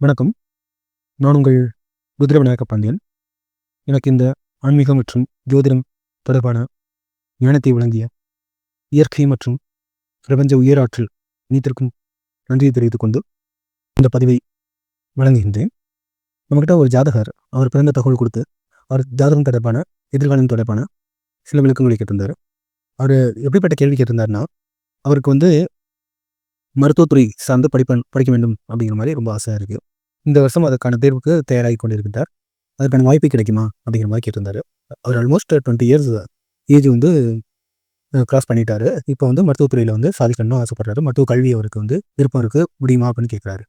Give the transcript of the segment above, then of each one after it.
வணக்கம். நான் உங்கள் ருத்ர விநாயக பாண்டியன். எனக்கு இந்த ஆன்மீகம் மற்றும் ஜோதிடம் தொடர்பான ஞானத்தை வழங்கிய இயற்கை மற்றும் பிரபஞ்ச உயராற்றல் நீத்திற்கும் நன்றியை தெரிவித்துக் கொண்டு இந்த பதிவை வழங்குகின்றேன். நம்மக்கிட்ட ஒரு ஜாதகர் அவர் பிறந்த தகவல் கொடுத்து அவர் ஜாதகம் தொடர்பான எதிர்காலம் தொடர்பான சில விளக்கங்களை கேட்டிருந்தார். அவர் எப்படிப்பட்ட கேள்வி கேட்டிருந்தாருன்னா அவருக்கு வந்து மருத்துவத்துறை சார்ந்து படிப்ப படிக்க வேண்டும் அப்படிங்கிற மாதிரி ரொம்ப ஆசையாக இருக்குது இந்த வருஷம் அதுக்கான தேர்வுக்கு தயாராகி கொண்டிருக்கின்றார். அதுக்கான வாய்ப்பு கிடைக்குமா? அப்படிங்கிற மாதிரி கேட்டிருந்தார். அவர் ஆல்மோஸ்ட் டுவெண்ட்டி இயர்ஸ் ஏஜ் வந்து கிராஸ் பண்ணிட்டாரு. இப்போ வந்து மருத்துவத்துறையில் வந்து சாதிக்கணும்னு ஆசைப்படுறாரு. மருத்துவ கல்வி அவருக்கு வந்து விருப்பம் இருக்குது முடியுமா? அப்படின்னு கேட்குறாரு.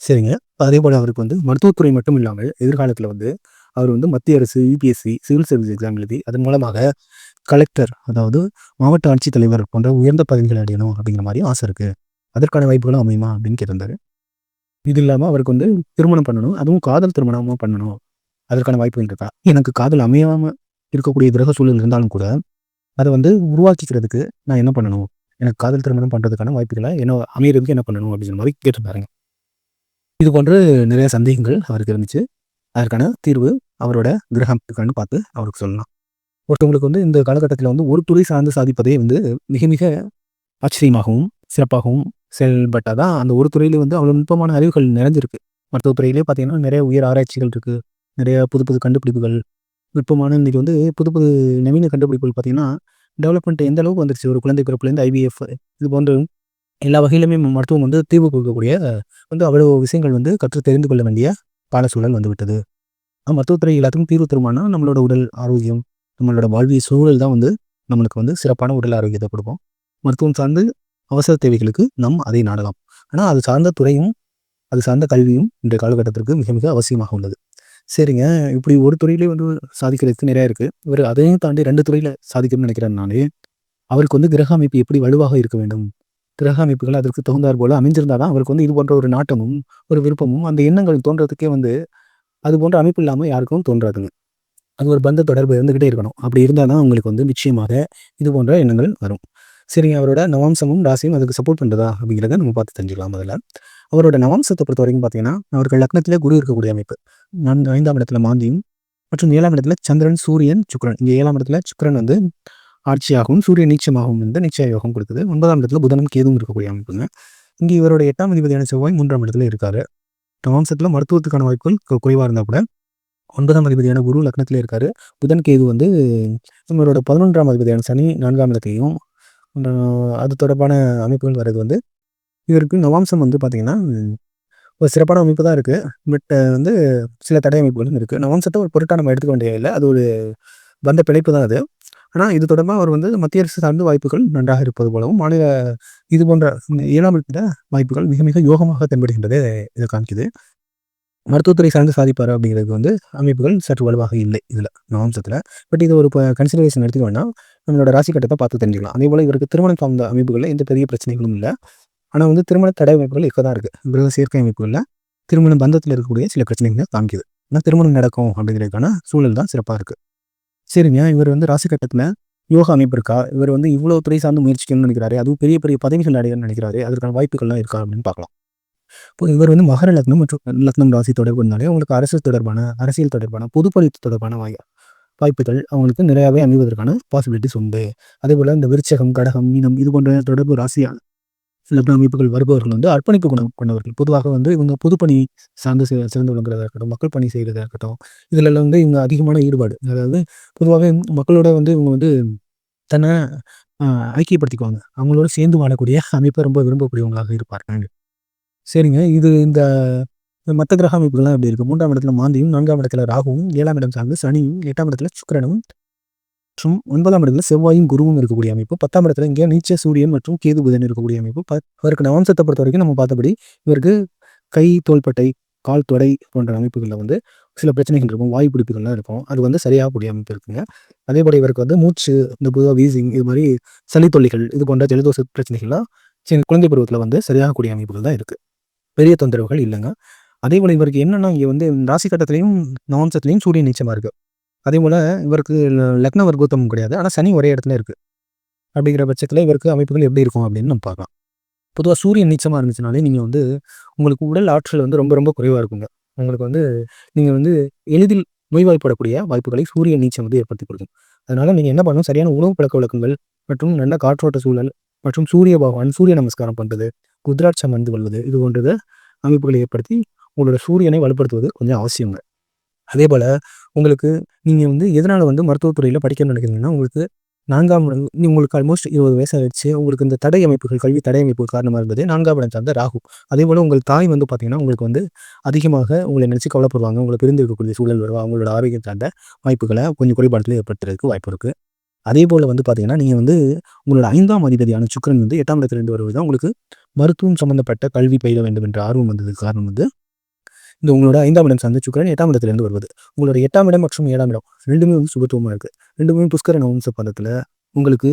சரிங்க. அதே போல் அவருக்கு வந்து மருத்துவத்துறை மட்டும் இல்லாமல் எதிர்காலத்தில் வந்து அவர் வந்து மத்திய அரசு யூபிஎஸ்சி சிவில் சர்வீஸ் எக்ஸாம் எழுதி அதன் மூலமாக கலெக்டர் அதாவது மாவட்ட ஆட்சித்தலைவர் போன்ற உயர்ந்த பதவிகள் அடையணும் அப்படிங்கிற மாதிரி ஆசை இருக்குது அதற்கான வாய்ப்புகளும் அமையுமா? அப்படின்னு கேட்டிருந்தாரு. இது இல்லாமல் அவருக்கு வந்து திருமணம் பண்ணணும். அதுவும் காதல் திருமணமாக பண்ணணும். அதற்கான வாய்ப்புகள் இருக்கா? எனக்கு காதல் அமையாமல் இருக்கக்கூடிய கிரக சூழல் இருந்தாலும் கூட அதை வந்து உருவாக்கிக்கிறதுக்கு நான் என்ன பண்ணணும்? எனக்கு காதல் திருமணம் பண்ணுறதுக்கான வாய்ப்புகளை என்ன அமையிறதுக்கு என்ன பண்ணணும் அப்படிங்கிற மாதிரி கேட்டிருந்தாருங்க இது போன்று நிறைய சந்தேகங்கள் அவருக்கு இருந்துச்சு. அதற்கான தீர்வு அவரோட கிரகம் இருக்கான்னு பார்த்து அவருக்கு சொல்லலாம். ஒருத்தவங்களுக்கு வந்து இந்த காலகட்டத்தில் வந்து ஒரு துறை சார்ந்து சாதிப்பதே வந்து மிக மிக ஆச்சரியமாகவும் சிறப்பாகவும் செயல்பட்டால் தான் அந்த ஒரு துறையில வந்து அவ்வளோ நுட்பமான அறிவுகள் நிறைஞ்சிருக்கு. மருத்துவத்துறையிலே பார்த்தீங்கன்னா நிறைய உயர் ஆராய்ச்சிகள் இருக்குது நிறைய புது புது கண்டுபிடிப்புகள் நுட்பமான இன்றைக்கி வந்து புது புது நவீன கண்டுபிடிப்புகள் பார்த்தீங்கன்னா டெவலப்மெண்ட் எந்த அளவுக்கு வந்துருச்சு? ஒரு குழந்தை பிறப்புலேருந்து ஐவிஎஃப் இது போன்ற எல்லா வகையிலுமே மருத்துவம் வந்து தீர்வு கொடுக்கக்கூடிய வந்து அவ்வளோ விஷயங்கள் வந்து கற்று தெரிந்து கொள்ள வேண்டிய கால சூழல் வந்துவிட்டது மருத்துவத்துறை எல்லாத்துக்கும் தீர்வு தருமானா நம்மளோட உடல் ஆரோக்கியம் நம்மளோட வாழ்விய சூழல் தான் வந்து நம்மளுக்கு வந்து சிறப்பான உடல் ஆரோக்கியத்தை கொடுப்போம் மருத்துவம் சார்ந்து அவசர தேவைகளுக்கு நம் அதை நாடலாம். ஆனால் அது சார்ந்த துறையும் அது சார்ந்த கல்வியும் இந்த காலகட்டத்திற்கு மிக மிக அவசியமாக உள்ளது. சரிங்க. இப்படி ஒரு துறையிலே வந்து சாதிக்கிறதுக்கு நிறையா இருக்குது இவர் அதையும் தாண்டி ரெண்டு துறையில் சாதிக்கணும்னு நினைக்கிறேன்னாலே அவருக்கு வந்து கிரக அமைப்பு எப்படி வலுவாக இருக்க வேண்டும்? கிரக அமைப்புகள் அதற்கு தகுந்தார் போல அமைஞ்சிருந்தால் தான் அவருக்கு வந்து இது போன்ற ஒரு நாட்டமும் ஒரு விருப்பமும் அந்த எண்ணங்கள் தோன்றதுக்கே வந்து அது போன்ற அமைப்பு இல்லாமல் யாருக்கும் தோன்றாதுங்க. அது ஒரு பந்த தொடர்பு இருந்துக்கிட்டே இருக்கணும். அப்படி இருந்தால் தான் உங்களுக்கு வந்து நிச்சயமாக இது போன்ற எண்ணங்கள் வரும். சரிங்க அவரோட நவாம்சமும் ராசியும் அதுக்கு சப்போர்ட் பண்ணுறதா அப்படிங்கிறத நம்ம பார்த்து தெரிஞ்சுக்கலாம் முதல்ல. அவரோட நவாம்சத்தை பொறுத்த வரைக்கும் பார்த்தீங்கன்னா அவர்கள் லக்னத்திலே குரு இருக்கக்கூடிய அமைப்பு. நான் ஐந்தாம் இடத்துல மாந்தியும் மற்றும் ஏழாம் இடத்துல சந்திரன் சூரியன் சுக்கரன். இங்கே ஏழாம் இடத்துல சுக்கரன் வந்து ஆட்சியாகவும் சூரியன் நீச்சமாகவும் வந்து நிச்சய யோகம் கொடுக்குது. ஒன்பதாம் இடத்துல புதனும் கேதும் இருக்கக்கூடிய அமைப்புங்க. இங்கே இவரோட எட்டாம் அதிபதியான செவ்வாய் மூன்றாம் இடத்துல இருக்காரு. நவாம்சத்தில் மருத்துவத்துக்கான வாய்ப்புகள் குறைவாக இருந்தால் கூட ஒன்பதாம் அதிபதியான குரு லக்னத்திலே இருக்காரு. புதன் கேது வந்து நம்மளோட பதினொன்றாம் அதிபதியான சனி நான்காம் இடத்தையும் அது தொடர்பான அமைப்புகள் வர்றது வந்து இதற்கு நவாம்சம் வந்து பார்த்திங்கன்னா ஒரு சிறப்பான அமைப்பு தான் இருக்குது பட் வந்து சில தடை அமைப்புகளும் இருக்குது நவாம்சத்தை ஒரு பொருட்டாக நம்ம எடுத்துக்க வேண்டிய இல்லை. அது ஒரு வந்த பிழைப்பு தான் அது. ஆனால் இது தொடர்பாக அவர் வந்து மத்திய அரசு சார்ந்த வாய்ப்புகள் நன்றாக இருப்பது போலவும் மாநில இது போன்ற இயலாமல் வாய்ப்புகள் மிக மிக யோகமாக தென்படுகின்றதே இதை காமிக்குது மருத்துவத்துறை சார்ந்து சாதிப்பார் அப்படிங்கிறது வந்து அமைப்புகள் சற்று வலுவாக இல்லை இதில் நவம்சத்தில் பட் இது ஒரு இப்போ கன்சிடரேஷன் எடுத்துக்க வேணால் நம்மளோட ராசி கட்டத்தை பார்த்து தெரிஞ்சுக்கலாம். அதே போல் இவருக்கு திருமணம் சார்ந்த அமைப்புகளில் எந்த பெரிய பிரச்சனைகளும் இல்லை. ஆனால் வந்து திருமண தடை அமைப்புகள் இருக்க தான் இருக்குது கிரக சேர்க்கை அமைப்புகளில் திருமண பந்தத்தில் இருக்கக்கூடிய சில பிரச்சனைகளை காமிக்குது. ஆனால் திருமணம் நடக்கும் அப்படிங்கிறதுக்கான சூழல் தான் சிறப்பாக இருக்குது சரிங்க இவர் வந்து ராசி கட்டத்தில் யோகா அமைப்பு இருக்கா? இவர் வந்து இவ்வளோ துறை சார்ந்து முயற்சிக்கணும்னு நினைக்கிறாரு அதுவும் பெரிய பெரிய பதவிகள் அடையணும்னு நினைக்கிறாரு அதற்கான வாய்ப்புகள்லாம் இருக்கா அப்படின்னு பார்க்கலாம். இப்போ இவர் வந்து மகர லக்னம் மற்றும் லக்னம் ராசி தொடர்பு இருந்தாலே அவங்களுக்கு அரசு தொடர்பான அரசியல் தொடர்பான பொதுப்பணித்து தொடர்பான வாய் வாய்ப்புகள் அவங்களுக்கு நிறையாவே அமைவதற்கான பாசிபிலிட்டிஸ் உண்டு. அதே போல் இந்த விருச்சகம் கடகம் மீனம் இது போன்ற தொடர்பு ராசியான லக்ன அமைப்புகள் வருபவர்கள் வந்து அர்ப்பணிப்பு குணம் கொண்டவர்கள். பொதுவாக வந்து இவங்க பொதுப்பணி சார்ந்து சிறந்து விளங்குறதா இருக்கட்டும் மக்கள் பணி செய்கிறதா இருக்கட்டும் இதிலெல்லாம் வந்து இவங்க அதிகமான ஈடுபாடு. அதாவது பொதுவாகவே மக்களோட வந்து இவங்க வந்து தன்னை ஐக்கியப்படுத்திக்குவாங்க. அவங்களோட சேர்ந்து வாழக்கூடிய அமைப்பை ரொம்ப விரும்பக்கூடியவங்களாக இருப்பார்கள். சரிங்க. இது இந்த மற்ற கிரக அமைப்புகள்லாம் எப்படி இருக்குது மூன்றாம் இடத்துல மாந்தியும் நான்காம் இடத்துல ராகுவும் ஏழாம் இடம் சார்ந்து சனியும் எட்டாம் இடத்துல சுக்கரனும் மற்றும் ஒன்பதாம் இடத்துல செவ்வாயும் குருவும் இருக்கக்கூடிய அமைப்பு. பத்தாம் இடத்துல இங்கே நீச்ச சூரியன் மற்றும் கேது புதன் இருக்கக்கூடிய அமைப்பு. அவருக்கு நவம்சத்தை பொறுத்த வரைக்கும் நம்ம பார்த்தபடி இவருக்கு கை தோள்பட்டை கால் தொடை போன்ற அமைப்புகளில் வந்து சில பிரச்சனைகள் இருக்கும். வாயு பிடிப்புகள்லாம் இருக்கும். அது வந்து சரியாக கூடிய அமைப்பு இருக்குங்க. அதே போல இவருக்கு வந்து மூச்சு இந்த புதுவாக வீசிங் இது மாதிரி சளி தொல்லிகள் இது போன்ற ஜலதோஷ பிரச்சனைகள்லாம் சின்ன குழந்தை பருவத்தில் வந்து சரியாக கூடிய அமைப்புகள் தான் இருக்குது பெரிய தொந்தரவுகள் இல்லைங்க. அதே போல் இவருக்கு என்னென்னா இங்கே வந்து ராசி கட்டத்துலேயும் நவம்சத்துலேயும் சூரியன் நீச்சமாக இருக்குது அதே போல் இவருக்கு லக்ன வர்க்கோத்தமும் கிடையாது. ஆனால் சனி ஒரே இடத்துல இருக்குது அப்படிங்கிற பட்சத்தில் இவருக்கு அமைப்புகள் எப்படி இருக்கும் அப்படின்னு நம்ம பார்க்கலாம். பொதுவாக சூரியன் நீச்சமாக இருந்துச்சுனாலே நீங்கள் வந்து உங்களுக்கு உடல் ஆற்றல் வந்து ரொம்ப ரொம்ப குறைவாக இருக்குங்க. உங்களுக்கு வந்து நீங்கள் வந்து எளிதில் நோய்வாய்ப்படக்கூடிய வாய்ப்புகளை சூரிய நீச்சம் வந்து ஏற்படுத்தி கொடுக்கும். அதனால் நீங்கள் என்ன பண்ணணும்? சரியான உணவு பழக்க வழக்கங்கள் மற்றும் நல்ல காற்றோட்ட சூழல் மற்றும் சூரிய பகவான் சூரிய நமஸ்காரம் பண்ணுறது குதிராட்சம் வந்து வல்வது இது போன்றது அமைப்புகளை ஏற்படுத்தி உங்களோட சூரியனை வலுப்படுத்துவது கொஞ்சம் அவசியங்க. அதே போல் உங்களுக்கு நீங்கள் வந்து எதனால் வந்து மருத்துவத்துறையில் படிக்கணும்னு நினைக்கிறீங்கன்னா உங்களுக்கு நான்காம் இடம் உங்களுக்கு ஆல்மோஸ்ட் இருபது வயசு ஆயிடுச்சு. உங்களுக்கு இந்த தடை அமைப்புகள் கல்வி தடை அமைப்பு காரணமாக இருந்தது. நான்காம் இடம் சார்ந்த ராகு. அதே போல் உங்கள் தாய் வந்து பார்த்தீங்கன்னா உங்களுக்கு வந்து அதிகமாக உங்களை நினச்சி கவலைப்படுவாங்க. உங்களை பிரிந்து இருக்கக்கூடிய சூழல் வருவா அவங்களோட ஆரோக்கியம் சார்ந்த வாய்ப்புகளை கொஞ்சம் குறைபாடுகள் ஏற்படுத்துறதுக்கு வாய்ப்பு இருக்குது அதே போல் வந்து பார்த்தீங்கன்னா நீங்கள் வந்து உங்களோட ஐந்தாம் அதிபதியான சுக்கரன் வந்து எட்டாம் இடத்துலேருந்து வருவது தான் உங்களுக்கு மருத்துவம் சம்மந்தப்பட்ட கல்வி பயில வேண்டும் என்ற ஆர்வம் வந்ததுக்கு காரணம் வந்து இந்த உங்களோட ஐந்தாம் இடம் சார்ந்த சுக்கரன் எட்டாம் இடத்துலேருந்து வருவது. உங்களோட எட்டாம் இடம் மற்றும் ஏழாம் இடம் ரெண்டுமே வந்து சுபத்துவமாக இருக்குது ரெண்டுமே புஷ்கர நவம்ச பதத்தில் உங்களுக்கு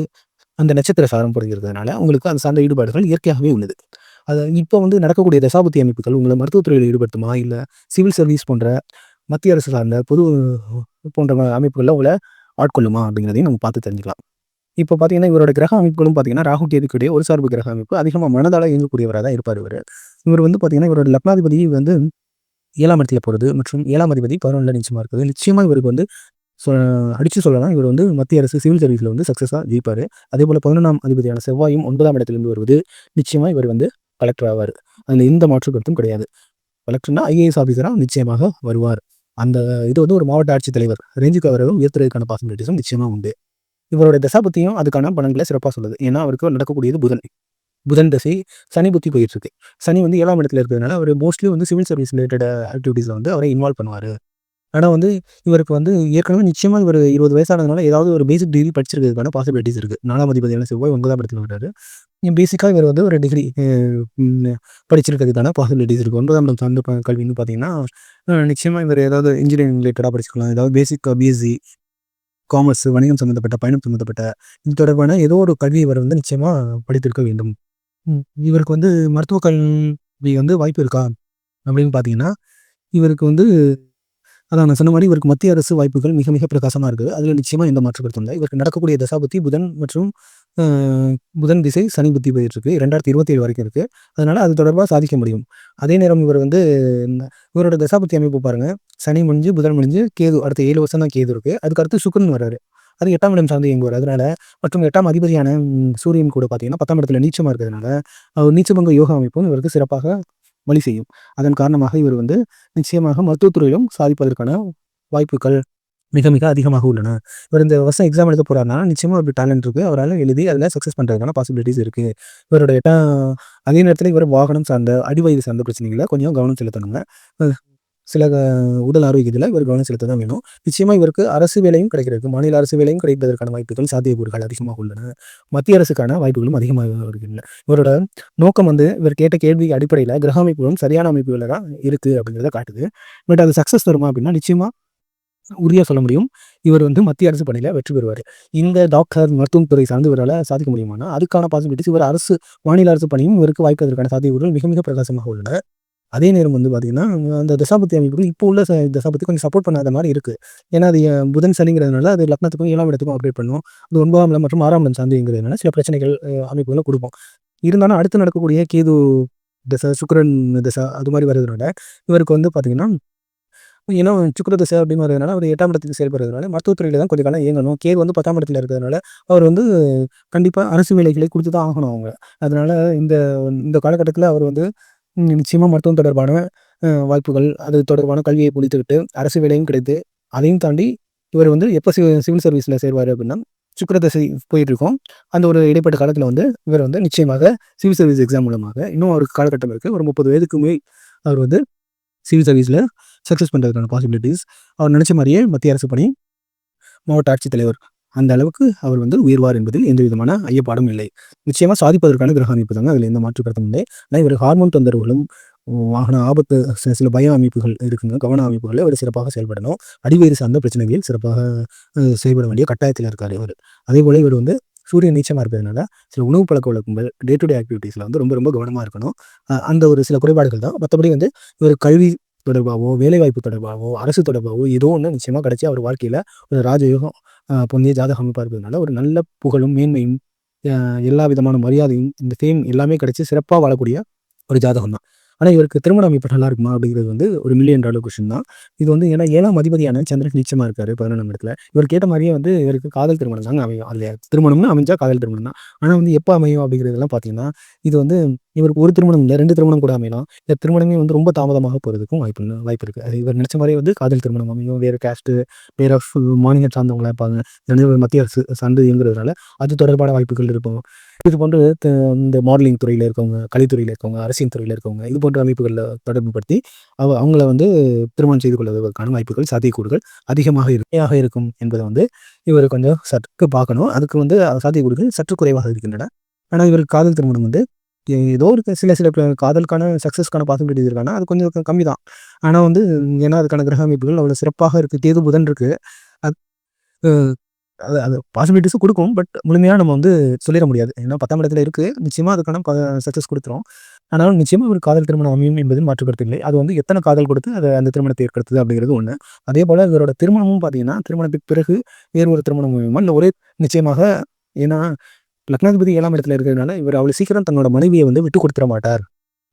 அந்த நட்சத்திர சாரம் புரிஞ்சிருக்கிறதுனால உங்களுக்கு அந்த சார்ந்த ஈடுபாடுகள் இயற்கையாகவே உள்ளது. அது இப்போ வந்து நடக்கக்கூடிய தசாபுத்தி அமைப்புகள் உங்களை மருத்துவத்துறையில் ஈடுபடுத்துமா? இல்லை சிவில் சர்வீஸ் போன்ற மத்திய அரசு சார்ந்த பொது போன்ற அமைப்புகளில் உங்களை ஆட்கொள்ளுமா? அப்படிங்கிறதையும் நம்ம பார்த்து தெரிஞ்சுக்கலாம். இப்போ பார்த்தீங்கன்னா இவரோட கிரக அமைப்புகளும் பார்த்தீங்கன்னா ராகு கேதுக்குடைய ஒரு சார்பு கிரக அமைப்பு. அதிகமாக மனதால இயங்கக்கூடியவராக தான் இருப்பார் இவர். இவர் வந்து பார்த்தீங்கன்னா இவரோட லக்னாதிபதி வந்து ஏழாம் இடத்துல போகிறது மற்றும் ஏழாம் அதிபதி பதினொன்றில் நிச்சயமாக இருக்குது நிச்சயமாக இவருக்கு வந்து சொ அடித்து சொல்லலாம் இவர் வந்து மத்திய அரசு சிவில் சர்வீஸில் வந்து சக்ஸஸாக ஜெயிப்பார். அதே போல் பதினொன்றாம் அதிபதியான செவ்வாயும் ஒன்பதாம் இடத்துலேருந்து வருவது நிச்சயமாக இவர் வந்து கலெக்டர் ஆவார். அதில் எந்த மாற்று கருத்தும் கிடையாது. கலெக்டர்னா ஐஏஎஸ் ஆஃபீஸராக நிச்சயமாக வருவார். அந்த இது வந்து ஒரு மாவட்ட ஆட்சித்தலைவர் ரேஞ்சுக்கு அவரவும் உயர்த்துறதுக்கான பாசிபிலிட்டிஸும் நிச்சயமாக உண்டு. இவருடைய தசாபத்தியும் அதுக்கான பலன்களை சிறப்பாக சொல்லுது. ஏன்னா அவருக்கு நடக்கக்கூடியது புதன். புதன் தசை சனி புத்தி போயிட்டு இருக்கு சனி வந்து ஏழாம் இடத்துல இருக்கிறதுனால அவர் மோஸ்ட்லி வந்து சிவில் சர்வீஸ் ரிலேட்டட் ஆக்டிவிட்டீஸில் வந்து அவரை இன்வால்வ் பண்ணுவார். ஆனால் வந்து இவருக்கு வந்து ஏற்கனவே நிச்சயமாக இவர் இருபது வயசானதுனால ஏதாவது ஒரு பேசிக் டிகிரி படிச்சிருக்கிறதுக்கான பாசிபிலிட்டிஸ் இருக்குது நாலாம் அதிபதியான செவ்வாய் ஒன்பதாம் இடத்துல வர்றாரு. பேசிக்காக இவர் வந்து ஒரு டிகிரி படிச்சிருக்கிறதுக்கான பாசிபிலிட்டிஸ் இருக்குது ஒன்பதாம் இடம் சார்ந்த கல்வின்னு பார்த்தீங்கன்னா நிச்சயமாக இவர் ஏதாவது இன்ஜினியரிங் ரிலேட்டடாக படிச்சுக்கலாம். ஏதாவது பேசிக் பிஎஸ்சி காமர்ஸ் வணிகம் சம்மந்தப்பட்ட பயணம் சம்மந்தப்பட்ட இது தொடர்பான ஏதோ ஒரு கல்வி இவர் வந்து நிச்சயமாக படித்திருக்க வேண்டும். இவருக்கு வந்து மருத்துவ கல்வி வந்து வாய்ப்பு இருக்கா? அப்படின்னு பார்த்தீங்கன்னா இவருக்கு வந்து அதான் நான் சொன்ன மாதிரி இவருக்கு மத்திய அரசு வாய்ப்புகள் மிக மிக பிரகாசமாக இருக்குது. அதில் நிச்சயமாக எந்த மாற்று கருத்தும் இல்லை. இவருக்கு நடக்கக்கூடிய தசாபுத்தி புதன் மற்றும் புதன் திசை சனி புத்தி போயிட்டு இருக்கு. ரெண்டாயிரத்தி இருபத்தி ஏழு வரைக்கும் இருக்குது அதனால் அது தொடர்பாக சாதிக்க முடியும். அதே நேரம் இவர் வந்து இந்த- இவரோட தசாபத்தி அமைப்பு பாருங்க. சனி முடிஞ்சு புதன் முடிஞ்சு கேது அடுத்த ஏழு வருஷம் தான் கேது இருக்குது அதுக்கு அடுத்து வர்றாரு. அது எட்டாம் இடம் சார்ந்து இயங்குவார். அதனால மற்றும் எட்டாம் அதிபதியான சூரியன் கூட பார்த்தீங்கன்னா பத்தாம் இடத்துல நீச்சமாக இருக்கிறதுனால அவர் நீச்சபங்க யோகா அமைப்பும் இவருக்கு சிறப்பாக வழி செய்யும். அதன் காரணமாக இவர் வந்து நிச்சயமாக மருத்துவத்துறையிலும் சாதிப்பதற்கான வாய்ப்புகள் மிக மிக அதிகமாக உள்ளன. இவர் இந்த வருஷம் எக்ஸாம் எழுத போறாருனா நிச்சயமாக ஒரு டேலண்ட் இருக்குது அவரால் எழுதி அதில் சக்ஸஸ் பண்ணுறதுக்கான பாசிபிலிட்டிஸ் இருக்குது இவரோட அதே நேரத்தில் இவர் வாகனம் சார்ந்த அடிவயிறு சார்ந்த பிரச்சனைகளை கொஞ்சம் கவனம் செலுத்தணுங்க. சில உடல் ஆரோக்கியத்தில் இவர் கவனம் செலுத்த தான் வேணும். நிச்சயமாக இவருக்கு அரசு வேலையும் கிடைக்கிறது மாநில அரசு வேலையும் கிடைப்பதற்கான வாய்ப்புகள் சாத்தியக்கூறுகள் அதிகமாக உள்ளன. மத்திய அரசுக்கான வாய்ப்புகளும் அதிகமாக வருகின்றன. இவரோட நோக்கம் வந்து இவர் கேட்ட கேள்வி அடிப்படையில் கிரக அமைப்புகளும் சரியான அமைப்புகளில் தான் இருக்குது அப்படிங்கிறத காட்டுது. பட் அது சக்ஸஸ் தருமா அப்படின்னா நிச்சயமாக உறுதியாக சொல்ல முடியும். இவர் வந்து மத்திய அரசு பணியில் வெற்றி பெறுவார். இந்த டாக்டர் மருத்துவத்துறை சார்ந்து இவரால் சாதிக்க முடியுமானா அதுக்கான பாசிபிலிட்டிஸ் இவர் அரசு மாநில அரசு பணியும் இவருக்கு வாய்ப்பதற்கான சாத்தியக்கூறுகள் மிக மிக பிரகாசமாக உள்ளன. அதே நேரம் வந்து பார்த்தீங்கன்னா அந்த தசாபத்தி அமைப்புகள் இப்போ உள்ள தசாபத்தி கொஞ்சம் சப்போர்ட் பண்ணாத மாதிரி இருக்குது ஏன்னா அது புதன் சனிங்கிறதுனால அது லக்னத்துக்கும் ஏழாம் இடத்துக்கும் அப்டேட் பண்ணும். அது ஒன்பதாம் இடம் மற்றும் ஆறாம் இடம் சார்ந்துங்கிறதுனால சில பிரச்சனைகள் அமைப்புகளும் அமைப்புகளை கொடுப்போம் இருந்தாலும் அடுத்து நடக்கக்கூடிய கேது தசை சுக்கரன் தசை அது மாதிரி வர்றதுனால இவருக்கு வந்து பார்த்தீங்கன்னா ஏன்னா சுக்கர திசை அப்படின்னு வரதுனால அவர் எட்டாம் இடத்துக்கு செயல்படுறதுனால மருத்துவத்துறையில் தான் கொஞ்சம் காலம் இயங்கணும். கேர் வந்து பத்தாம் இடத்துல இருக்கிறதுனால அவர் வந்து கண்டிப்பாக அரசு வேலைகளை கொடுத்து தான் ஆகணும் அவங்க. அதனால இந்த இந்த காலகட்டத்தில் அவர் வந்து நிச்சயமாக மருத்துவம் தொடர்பான வாய்ப்புகள் அது தொடர்பான கல்வியை முடித்துக்கிட்டு அரசு வேலையும் கிடைத்து அதையும் தாண்டி இவர் வந்து எப்போ சிவில் சர்வீஸில் சேர்வார் அப்படின்னா சுக்கர தசை போயிட்டு இருக்கோம் அந்த ஒரு இடைப்பட்ட காலத்தில் வந்து இவர் வந்து நிச்சயமாக சிவில் சர்வீஸ் எக்ஸாம் மூலமாக இன்னும் அவருக்கு காலகட்டம் இருக்குது ஒரு முப்பது வயதுக்குமே அவர் வந்து சிவில் சர்வீஸில் சக்ஸஸ் பண்ணுறதுக்கான பாசிபிலிட்டிஸ் அவர் நினச்ச மாதிரியே மத்திய அரசு பணி மாவட்ட ஆட்சித்தலைவர் அந்த அளவுக்கு அவர் வந்து உயர்வார் என்பதில் எந்த விதமான ஐயப்பாடும் இல்லை. நிச்சயமாக சாதிப்பதற்கான கிரக அமைப்பு தாங்க அதில் எந்த மாற்று கருத்தும் இல்லை. ஆனால் இவர் ஹார்மோன் தொந்தரவுகளும் வாகன ஆபத்து சில சில பய அமைப்புகள் இருக்குங்க. கவன அமைப்புகளில் அவர் சிறப்பாக செயல்படணும். அடிவேறு சார்ந்த பிரச்சனைகளில் சிறப்பாக செயல்பட வேண்டிய கட்டாயத்தில் இருக்கார் இவர். அதே போல் இவர் வந்து சூரியன் நீச்சமாக இருக்கிறதுனால சில உணவு பழக்க வழக்கங்கள் டே டு டே ஆக்டிவிட்டீஸில் வந்து ரொம்ப ரொம்ப கவனமாக இருக்கணும். அந்த ஒரு சில குறைபாடுகள் தான். மற்றபடி வந்து இவர் கல்வி தொடர்பாகவோ வேலைவாய்ப்பு தொடர்பாகவோ அரசு தொடர்பாகவோ ஏதோ ஒன்று நிச்சயமாக கிடச்சி அவர் வாழ்க்கையில் ஒரு ராஜயோகம் பொந்திய ஜாதகம் ஜாதக அமைப்பாக ஒரு நல்ல புகழும் மேன்மையும் எல்லா விதமான மரியாதையும் இந்த ஃபேம் எல்லாமே கிடச்சி சிறப்பாக வாழக்கூடிய ஒரு ஜாதகம் தான் ஆனால் இவருக்கு திருமண அமைப்பு நல்லா இருக்குமா அப்படிங்கிறது வந்து ஒரு மில்லியன் டாலர் கொஷின் தான். இது வந்து ஏன்னா ஏழாம் அதிபதியான சந்திரன் நிச்சயமாக இருக்காரு பதினொன்றாம் இடத்துல. இவர் கேட்ட மாதிரியே வந்து இவருக்கு காதல் திருமணம் தாங்க அமையும். அதில் திருமணம்னு அமைஞ்சா காதல் திருமணம் தான். ஆனால் வந்து எப்போ அமையும் அப்படிங்கிறதெல்லாம் பார்த்தீங்கன்னா இது வந்து இவருக்கு ஒரு திருமணம் இல்லை ரெண்டு திருமணம் கூட அமையலாம். இந்த திருமணமே வந்து ரொம்ப தாமதமாக போகிறதுக்கும் வாய்ப்பு வாய்ப்பு இருக்குது அது இவர் நினச்ச மாதிரியே வந்து காதல் திருமணம் அமையும். வேறு கேஸ்ட்டு வேறு மாநிலம் சார்ந்தவங்களாக இருப்பாங்க. ரெண்டு மத்திய அரசு சண்டு இயங்குறதுனால அது தொடர்பான வாய்ப்புகள் இருக்கும். இது போன்று இந்த மாடலிங் துறையில் இருக்கவங்க கலைத்துறையில் இருக்கவங்க அரசியல் துறையில் இருக்கவங்க இது போன்ற அமைப்புகளில் தொடர்பு படுத்தி அவ அவங்கள வந்து திருமணம் செய்து கொள்வதற்கான வாய்ப்புகள் சாத்தியக்கூறுகள் அதிகமாக இருக்கையாக இருக்கும் என்பதை வந்து இவர் கொஞ்சம் சற்று பார்க்கணும். அதுக்கு வந்து சாத்தியக்கூறுகள் சற்று குறைவாக இருக்கின்றன. ஆனால் இவர் காதல் திருமணம் வந்து ஏதோ ஒரு சில சில காதலுக்கான சக்ஸஸ்க்கான பாசிபிலிட்டிஸ் இருக்கானா அது கொஞ்சம் கம்மி தான் ஆனால் வந்து ஏன்னா அதுக்கான கிரக அமைப்புகள் அவ்வளோ சிறப்பாக இருக்குது தேது புதன் இருக்குது அது அது அது பாசிபிலிட்டிஸும் கொடுக்கும் பட் முழுமையாக நம்ம வந்து சொல்லிட முடியாது. ஏன்னா பத்தாம் இடத்துல இருக்குது நிச்சயமாக அதுக்கான சக்ஸஸ் கொடுத்துரும். ஆனாலும் நிச்சயமாக ஒரு காதல் திருமணம் அமையும் என்பது மாற்றுக்கருத்து இல்லை. அது வந்து எத்தனை காதல் கொடுத்து அதை அந்த திருமணத்தை ஏற்படுத்துது அப்படிங்கிறது ஒன்று அதே போல் இவரோட திருமணமும் பார்த்தீங்கன்னா திருமணத்துக்கு பிறகு வேறு ஒரு திருமணம் அமையுமா? இல்லை ஒரே நிச்சயமாக ஏன்னா லக்னாதிபதி ஏழாம் இடத்துல இருக்கிறதுனால இவர் அவ்வளோ சீக்கிரம் தன்னோட மனைவியை வந்து விட்டு கொடுத்துட மாட்டார்.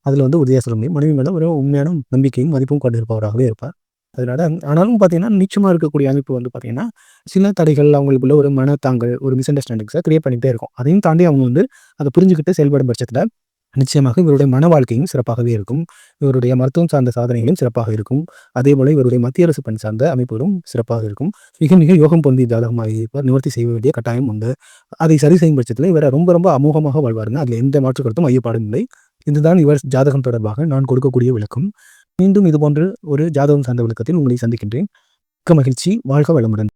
அதில் வந்து உதய சொல்ல முடியும் மனைவி மேலே ஒரு உண்மையான நம்பிக்கையும் மதிப்பும் கொண்டு இருப்பவராகவே இருப்பார். அதனால ஆனாலும் பார்த்தீங்கன்னா நிச்சயமாக இருக்கக்கூடிய அமைப்பு வந்து பார்த்தீங்கன்னா சில தடைகள் அவங்களுக்குள்ள ஒரு மனத்தாங்கள் ஒரு மிஸ் அண்டர்ஸ்டாண்டிங்ஸை கிரியேட் பண்ணிகிட்டே இருக்கும். அதையும் தாண்டி அவங்க வந்து அதை புரிஞ்சுக்கிட்டு செயல்படும் பட்சத்தில் நிச்சயமாக இவருடைய மன வாழ்க்கையும் சிறப்பாகவே இருக்கும். இவருடைய மருத்துவம் சார்ந்த சாதனைகளும் சிறப்பாக இருக்கும். அதே போல இவருடைய மத்திய அரசு பணி சார்ந்த அமைப்புகளும் சிறப்பாக இருக்கும். மிக மிக யோகம் பொருந்திய ஜாதகமாக இருப்பார் நிவர்த்தி செய்ய வேண்டிய கட்டாயம் உண்டு. அதை சரி செய்யும் பட்சத்தில் இவரை ரொம்ப ரொம்ப அமோகமாக வாழ்வாருங்க. அதில் எந்த மாற்று கருத்தும் ஐயப்பாடும் இல்லை. இதுதான் இவர் ஜாதகம் தொடர்பாக நான் கொடுக்கக்கூடிய விளக்கம். மீண்டும் இதுபோன்று ஒரு ஜாதகம் சார்ந்த விளக்கத்தில் உங்களை சந்திக்கின்றேன். மிக்க மகிழ்ச்சி. வாழ்க வளமுடன்.